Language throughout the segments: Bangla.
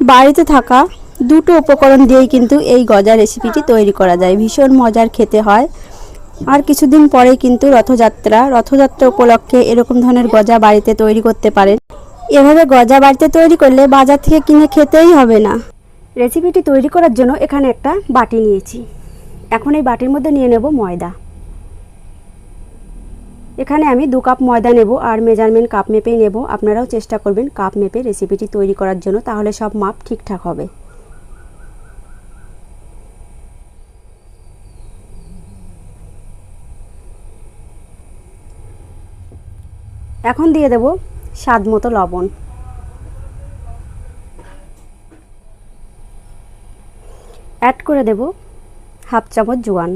বাড়িতে থাকা দুটো উপকরণ দিয়েই কিন্তু এই গজা রেসিপিটি তৈরি করা যায়। ভীষণ মজার খেতে হয়। আর কিছুদিন পরেই কিন্তু রথযাত্রা রথযাত্রা উপলক্ষে এরকম ধরনের গজা বাড়িতে তৈরি করতে পারেন। এভাবে গজা বাড়িতে তৈরি করলে বাজার থেকে কিনে খেতেই হবে না। রেসিপিটি তৈরি করার জন্য এখানে একটা বাটি নিয়েছি। এখন এই বাটির মধ্যে নিয়ে নেব ময়দা। এখানে আমি দু কাপ ময়দা নেব আর মেজারমেন্ট কাপ মেপেই নেব। আপনারাও চেষ্টা করবেন কাপ মেপে রেসিপিটি তৈরি করার জন্য, তাহলে সব মাপ ঠিকঠাক হবে। এখন দিয়ে দেব স্বাদ মতো লবণ। অ্যাড করে দেব হাফ চামচ জোয়ান।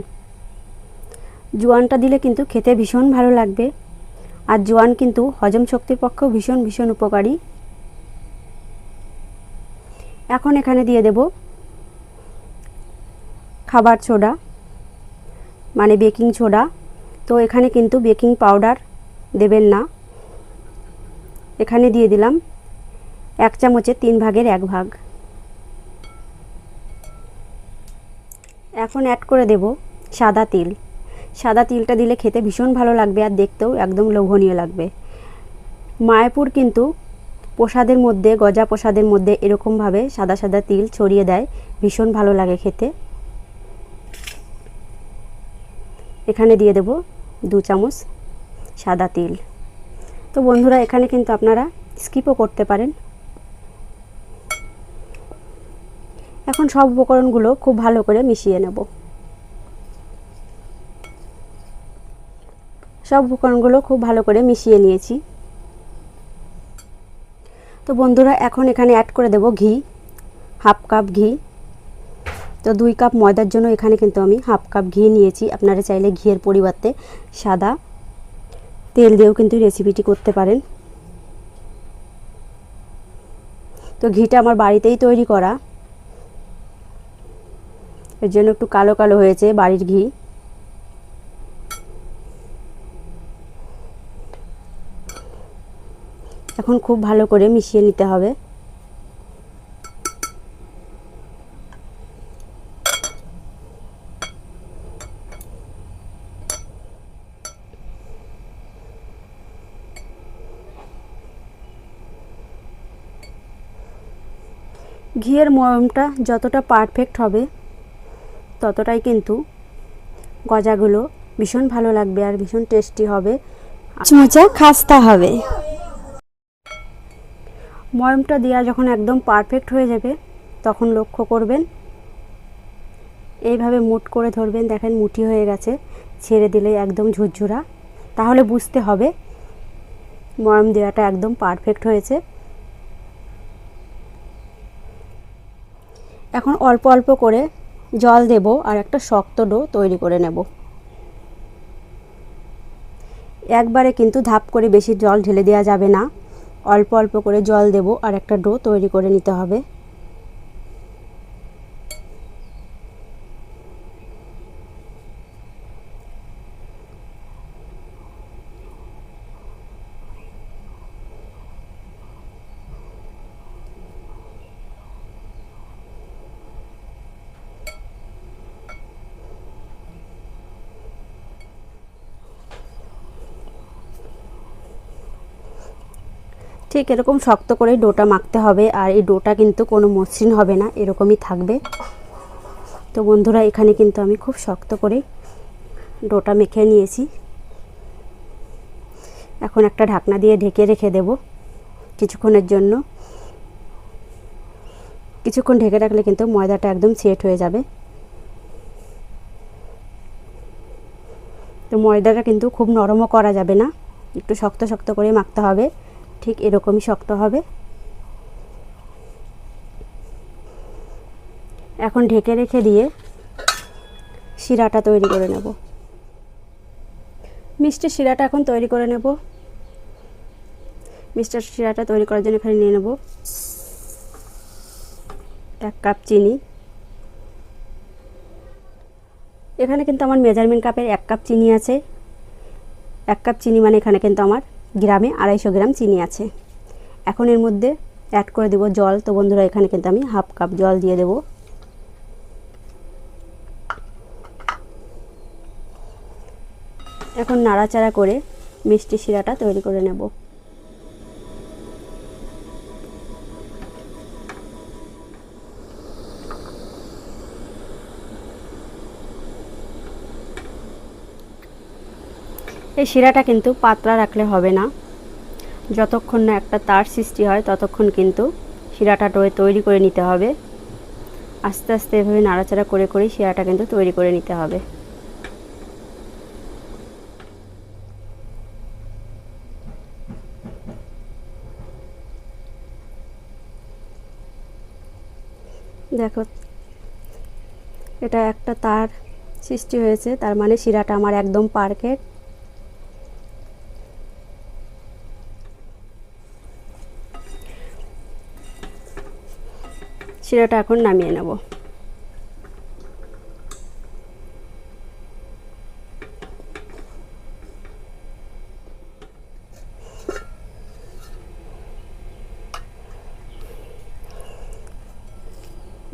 জোয়ানটা দিলে কিন্তু খেতে ভীষণ ভালো লাগবে। আর জোয়ান কিন্তু হজম শক্তির পক্ষেও ভীষণ ভীষণ উপকারী। এখন এখানে দিয়ে দেব খাবার সোডা মানে বেকিং সোডা তো এখানে কিন্তু বেকিং পাউডার দেবেন না। এখানে দিয়ে দিলাম এক চামচের তিন ভাগের এক ভাগ। এখন অ্যাড করে দেব সাদা তিল। সাদা তিলটা দিলে খেতে ভীষণ ভালো লাগবে আর দেখতেও একদম লোভনীয় লাগবে। মায়াপুর কিন্তু প্রসাদের মধ্যে, গজা প্রসাদের মধ্যে এরকমভাবে সাদা সাদা তিল ছড়িয়ে দেয়, ভীষণ ভালো লাগে খেতে। এখানে দিয়ে দেব দু চামচ সাদা তিল। তো বন্ধুরা, এখানে কিন্তু আপনারা স্কিপও করতে পারেন। এখন সব উপকরণগুলো খুব ভালো করে মিশিয়ে নেব। সব উপকরণগুলো খুব ভালো করে মিশিয়ে নিয়েছি। তো বন্ধুরা, এখন এখানে অ্যাড করে দেব ঘি হাফ কাপ ঘি। তো দুই কাপ ময়দার জন্য এখানে কিন্তু আমি হাফ কাপ ঘি নিয়েছি। আপনারা চাইলে ঘিয়ের পরিবর্তে সাদা তেল দিয়েও কিন্তু রেসিপিটি করতে পারেন। তো ঘিটা আমার বাড়িতেই তৈরি করা। এর জন্য একটু কালো কালো হয়েছে বাড়ির ঘি। এখন খুব ভালো করে মিশিয়ে নিতে হবে। ঘিয়ের মরমটা যতটা পারফেক্ট হবে, ততটাই কিন্তু গজাগুলো ভীষণ ভালো লাগবে আর ভীষণ টেস্টি হবে। চুঁচা খাস্তা হবে। ময়মটা দেওয়া যখন একদম পারফেক্ট হয়ে যাবে, তখন লক্ষ্য করবেন, এইভাবে মুট করে ধরবেন, দেখেন মুঠি হয়ে গেছে, ছেড়ে দিলে একদম ঝুরঝুরা। তাহলে বুঝতে হবে ময়ম দেওয়াটা একদম পারফেক্ট হয়েছে। এখন অল্প অল্প করে জল দেব আর একটা শক্ত ডো তৈরি করে নেব। একবারে কিন্তু ধাপ করে বেশি জল ঢেলে দেওয়া যাবে না। অল্প অল্প করে জল দেব আর একটা ডো তৈরি করে নিতে হবে। ঠিক এরকম শক্ত করে ডোটা মাখতে হবে আর এই ডোটা কিন্তু কোনো মসৃণ হবে না, এরকমই থাকবে। তো বন্ধুরা, এখানে কিন্তু আমি খুব শক্ত করে ডোটা মেখে নিয়েছি। এখন একটা ঢাকনা দিয়ে ঢেকে রেখে দেব কিছুক্ষণের জন্য। কিছুক্ষণ ঢেকে রাখলে কিন্তু ময়দাটা একদম সেট হয়ে যাবে। তো ময়দাটা কিন্তু খুব নরমও করা যাবে না, একটু শক্ত শক্ত করে মাখতে হবে। ঠিক এরকমই শক্ত হবে। এখন ঢেকে রেখে দিয়ে শিরাটা তৈরি করে নেব। মিষ্টি শিরাটা এখন তৈরি করে নেব। মিষ্টার শিরাটা তৈরি করার জন্য এখানে নিয়ে নেব এক কাপ চিনি। এখানে কিন্তু আমার মেজারমেন্ট কাপের এক কাপ চিনি আছে। এক কাপ চিনি মানে এখানে কিন্তু আমার গ্রামে আড়াইশো গ্রাম চিনি আছে। এখন এর মধ্যে অ্যাড করে দেব জল। তো বন্ধুরা, এখানে কিন্তু আমি হাফ কাপ জল দিয়ে দেব। এখন নাড়াচাড়া করে মিষ্টি শিরাটা তৈরি করে নেব। এই শিরাটা কিন্তু পাতলা রাখলে হবে না। যতক্ষণ না একটা তার সৃষ্টি হয়, ততক্ষণ কিন্তু শিরাটা তৈরি করে নিতে হবে। আস্তে আস্তে এভাবে নাড়াচাড়া করে করে শিরাটা কিন্তু তৈরি করে নিতে হবে। দেখো, এটা একটা তার সৃষ্টি হয়েছে, তার মানে শিরাটা আমার একদম পারফেক্ট। শিরাটা এখন নামিয়ে নেব।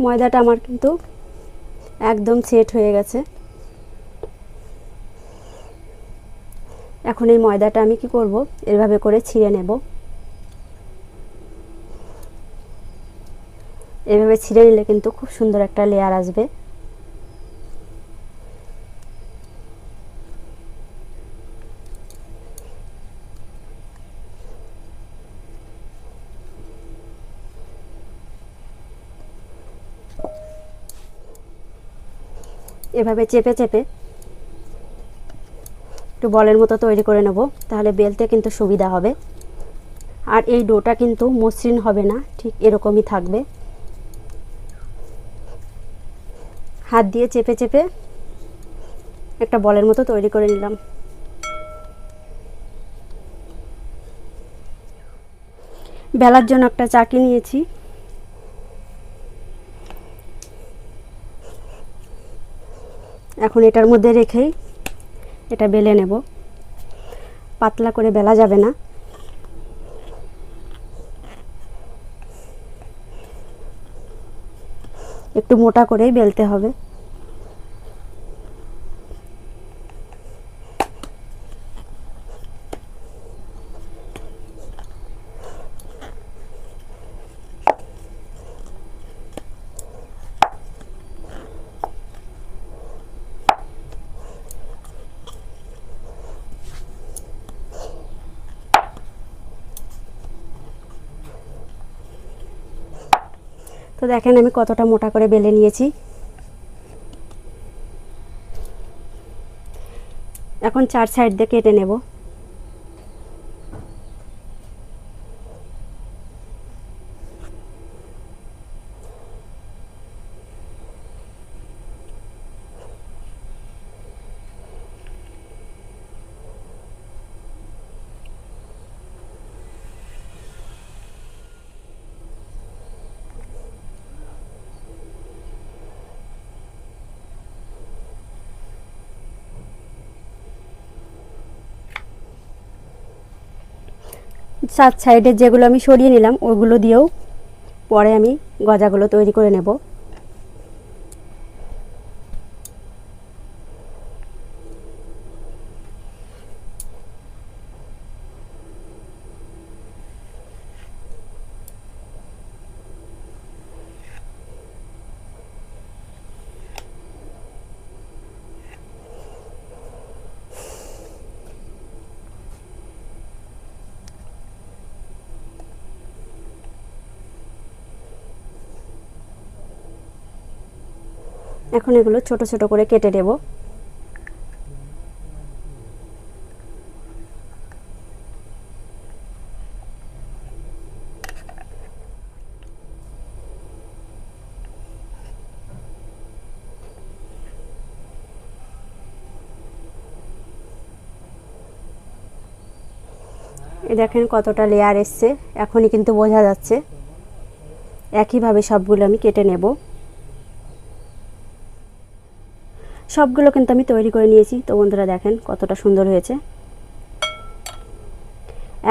ময়দাটা আমার কিন্তু একদম সেট হয়ে গেছে। এখন এই ময়দাটা আমি কি করব? এভাবে করে ছিঁড়ে নেব। এভাবে ছিঁড়ে নিলে কিন্তু খুব সুন্দর একটা লেয়ার আসবে। এভাবে চেপে চেপে একটু বলের মতো তৈরি করে নেব, তাহলে বেলতে কিন্তু সুবিধা হবে। আর এই ডোটা কিন্তু মসৃণ হবে না, ঠিক এরকমই থাকবে। হাত দিয়ে চেপে চেপে একটা বলের মতো তৈরি করে নিলাম। বেলার জন্য একটা চাকি নিয়েছি। এখন এটার মধ্যে রেখেই এটা বেলে নেব। পাতলা করে বেলা যাবে না। একটু মোটা করেই বেলতে হবে। তো দেখেন আমি কতটা মোটা করে বেলে নিয়েছি। এখন চার সাইড দিয়ে কেটে নেব। সাত সাইডে যেগুলো আমি সরিয়ে নিলাম ওগুলো দিয়েও পরে আমি গজাগুলো তৈরি করে নেব। এখন এগুলো ছোট ছোট করে কেটে এই দেখেন কতটা লেয়ার এসছে, এখনই কিন্তু বোঝা যাচ্ছে। একইভাবে সবগুলো আমি কেটে নেব। সবগুলো কিন্তু আমি তৈরি করে নিয়েছি। তো বন্ধুরা দেখেন কতটা সুন্দর হয়েছে।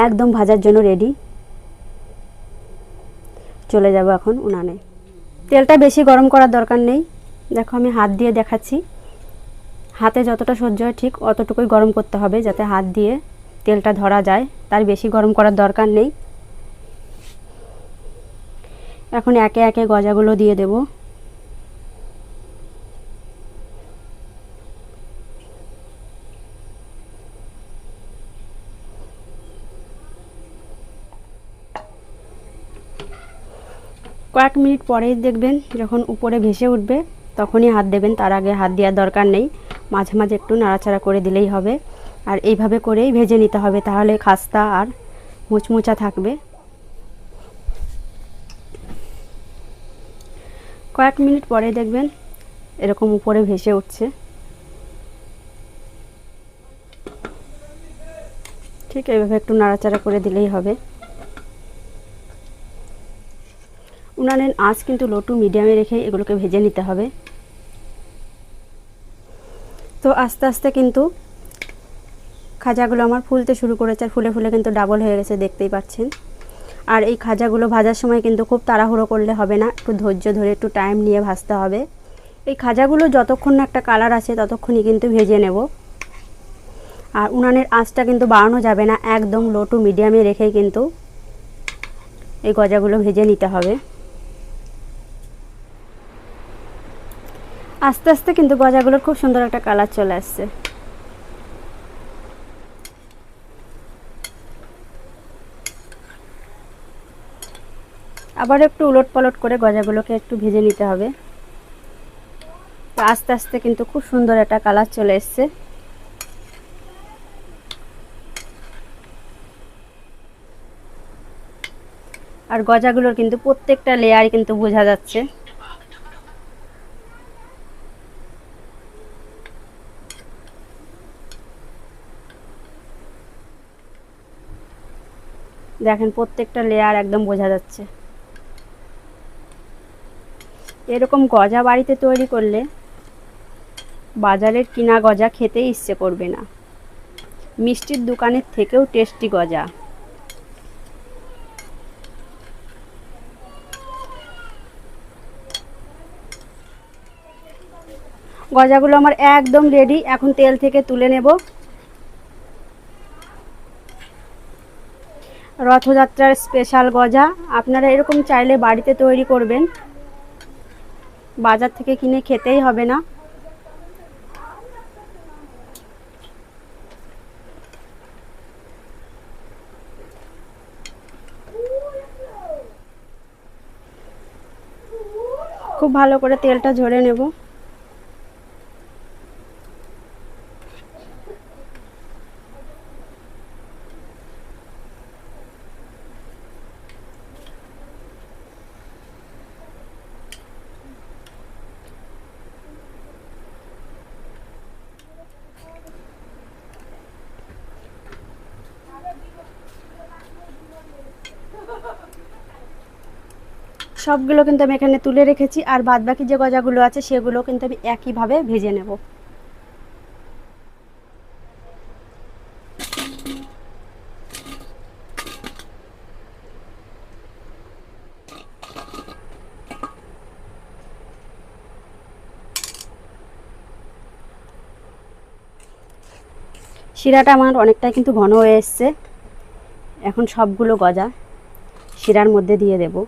একদম ভাজার জন্য রেডি চলে যাব এখন উনানে। তেলটা বেশি গরম করার দরকার নেই। দেখো আমি হাত দিয়ে দেখাচ্ছি। হাতে যতটা সহ্য হয় ঠিক অতটুকুই গরম করতে হবে যাতে হাত দিয়ে তেলটা ধরা যায়। তার বেশি গরম করার দরকার নেই। এখন একে একে গজাগুলো দিয়ে দেব। কয়েক মিনিট পরেই দেখবেন যখন উপরে ভেসে উঠবে, তখনই হাত দেবেন। তার আগে হাত দেওয়ার দরকার নেই। মাঝে মাঝে একটু নাড়াচাড়া করে দিলেই হবে। আর এইভাবে করেই ভেজে নিতে হবে, তাহলে খাস্তা আর মুচমুচা থাকবে। কয়েক মিনিট পরে দেখবেন এরকম উপরে ভেসে উঠছে। ঠিক এইভাবে একটু নাড়াচাড়া করে দিলেই হবে। উনানের আঁচ কিন্তু লো টু মিডিয়ামে রেখে এগুলোকে ভেজে নিতে হবে। তো আস্তে আস্তে কিন্তু খাজাগুলো আমার ফুলতে শুরু করেছে, আর ফুলে ফুলে কিন্তু ডাবল হয়ে গেছে, দেখতেই পাচ্ছেন। আর এই খাজাগুলো ভাজার সময় কিন্তু খুব তাড়াহুড়ো করলে হবে না, একটু ধৈর্য ধরে, একটু টাইম নিয়ে ভাজতে হবে। এই খাজাগুলো যতক্ষণ না একটা কালার আছে, ততক্ষণই কিন্তু ভেজে নেব। আর উনানের আঁচটা কিন্তু বাড়ানো যাবে না, একদম লো টু মিডিয়ামে রেখেই কিন্তু এই গজাগুলো ভেজে নিতে হবে। আস্তে আস্তে কিন্তু গজাগুলোর খুব সুন্দর একটা কালার চলে আসছে। আবার একটু উলট পালট করে গজাগুলোকে একটু ভেজে নিতে হবে। আস্তে আস্তে কিন্তু খুব সুন্দর একটা কালার চলে এসছে। আর গজাগুলোর কিন্তু প্রত্যেকটা লেয়ার কিন্তু বোঝা যাচ্ছে। দেখেন প্রত্যেকটা লেয়ার একদম বোঝা যাচ্ছে। এরকম গজা বাড়িতে তৈরি করলে বাজারের কিনা গজা খেতে ইচ্ছে করবে না। মিষ্টির দোকানের থেকেও টেস্টি গজা। গজাগুলো আমার একদম রেডি এখন তেল থেকে তুলে নেব। রথযাত্রার স্পেশাল গজা। আপনারা এরকম চাইলে বাড়িতে তৈরি করবেন। বাজার থেকে কিনে খেতেই হবে না। খুব ভালো করে তেলটা ঝরে নেব। সবগুলো কিন্তু আমি এখানে তুলে রেখেছি, আর বাদ বাকি যে গজাগুলো আছে সেগুলো কিন্তু আমি একইভাবে ভেজে নেব। শিরাটা আমার অনেকটাই কিন্তু ঘন হয়ে এসছে। এখন সবগুলো গজা শিরার মধ্যে দিয়ে দেবো।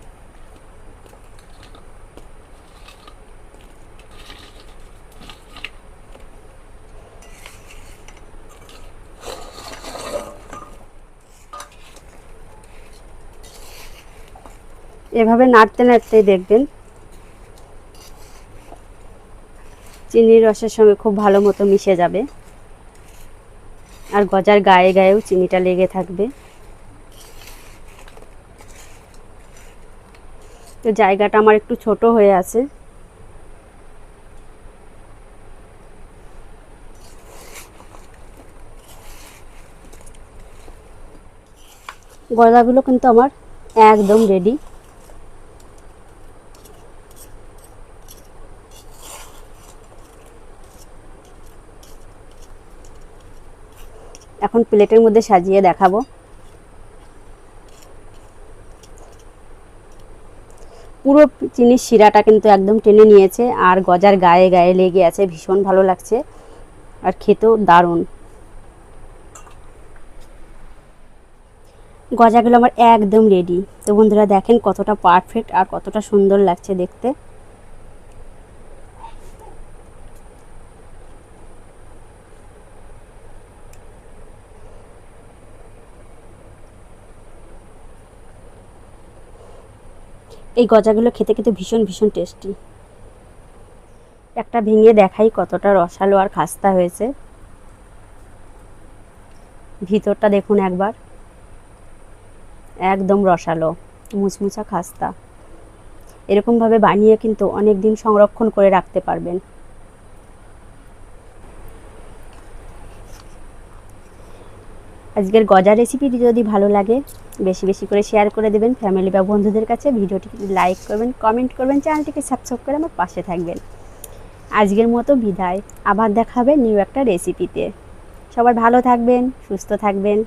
এভাবে নাড়তে দেখবেন চিনির রসের সঙ্গে খুব ভালো মতো মিশে যাবে। আর গজার গায়ে গায়েও চিনিটা লেগে থাকবে। তো জায়গাটা আমার একটু ছোট হয়ে আছে। গজাগুলো কিন্তু আমার একদম রেডি এখন প্লেটের মধ্যে সাজিয়ে দেখাবো। পুরো চিনির শিরাটা কিন্তু একদম টেনে নিয়েছে, আর গজার গায়ে গায়ে লেগে আছে, ভীষণ ভালো লাগছে, আর খেতেও দারুণ। গজাগুলো আমার একদম রেডি তো বন্ধুরা দেখেন কতটা পারফেক্ট আর কতটা সুন্দর লাগছে দেখতে। এই গজাগুলো খেতে খেতে ভীষণ ভীষণ টেস্টি একটা ভেঙে দেখাই কতটা রসালো আর খাস্তা হয়েছে। ভিতরটা দেখুন একবার। একদম রসালো, মুচমুচা খাস্তা। এরকমভাবে বানিয়ে কিন্তু অনেক দিন সংরক্ষণ করে রাখতে পারবেন। আজকের গজা রেসিপিটি যদি ভালো লাগে, বেশি বেশি করে শেয়ার করে দেবেন ফ্যামিলি বা বন্ধুদের কাছে। ভিডিওটি লাইক করবেন কমেন্ট করবেন চ্যানেলটিকে সাবস্ক্রাইব করে আমার পাশে থাকবেন। আজকের মতো বিদায়। আবার দেখাবে নিউ একটা রেসিপিতে সবার ভালো থাকবেন, সুস্থ থাকবেন।